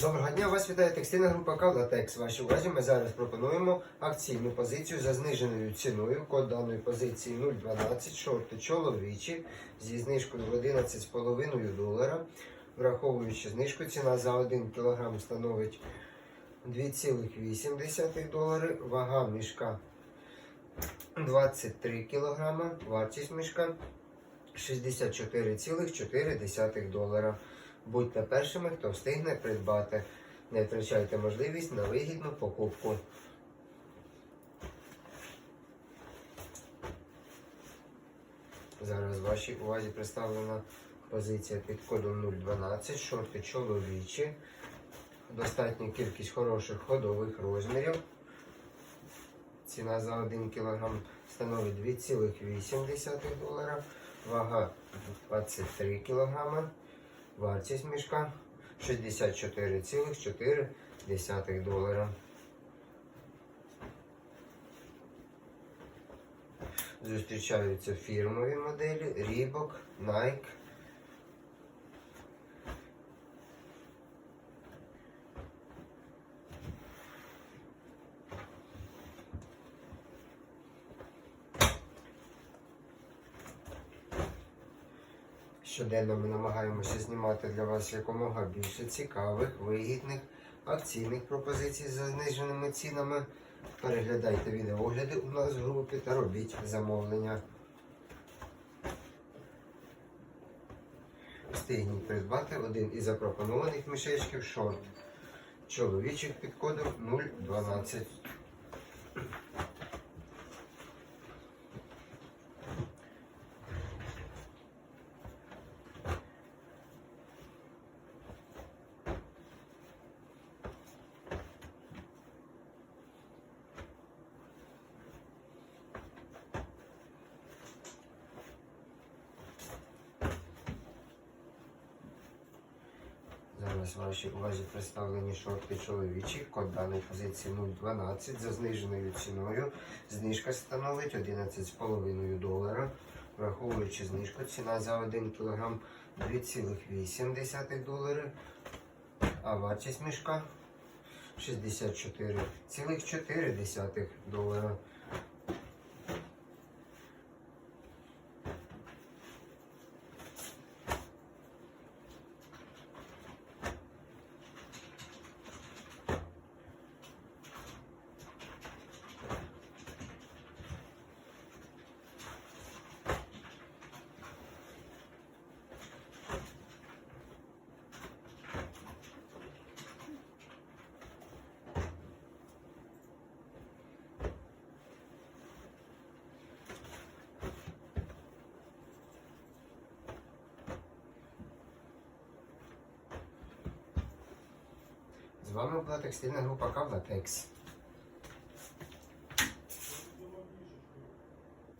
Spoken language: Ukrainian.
Доброго дня, вас вітає текстильна група Кавлатекс. Вашій увазі ми зараз пропонуємо акційну позицію за зниженою ціною. Код даної позиції 0,12, шорти чоловічі зі знижкою в 11,5 долара. Враховуючи знижку, ціна за 1 кг становить 2,8 долари, вага мішка 23 кг, вартість мішка 64,4 долара. Будьте першими, хто встигне придбати. Не втрачайте можливість на вигідну покупку. Зараз вашій увазі представлена позиція під кодом 012, шорти чоловічі. Достатня кількість хороших ходових розмірів. Ціна за 1 кг становить 2,8 долара. Вага 23 кг. Вартість мішка 64,4 долара. Зустрічаються фірмові моделі Reebok, Nike. Щоденно ми намагаємося знімати для вас якомога більше цікавих, вигідних, акційних пропозицій за зниженими цінами. Переглядайте відеогляди у нас в групі та робіть замовлення. Встигніть придбати один із запропонованих мішечків шорт. Чоловічих під кодом 012. Зараз вашій увазі представлені шорти чоловічі. Код даної позиції 012 за зниженою ціною. Знижка становить 11,5 долара. Враховуючи знижку, ціна за 1 кг 2,8 долари, а вартість мішка 64,4 долара. З вами була текстильна група Кавлатекс.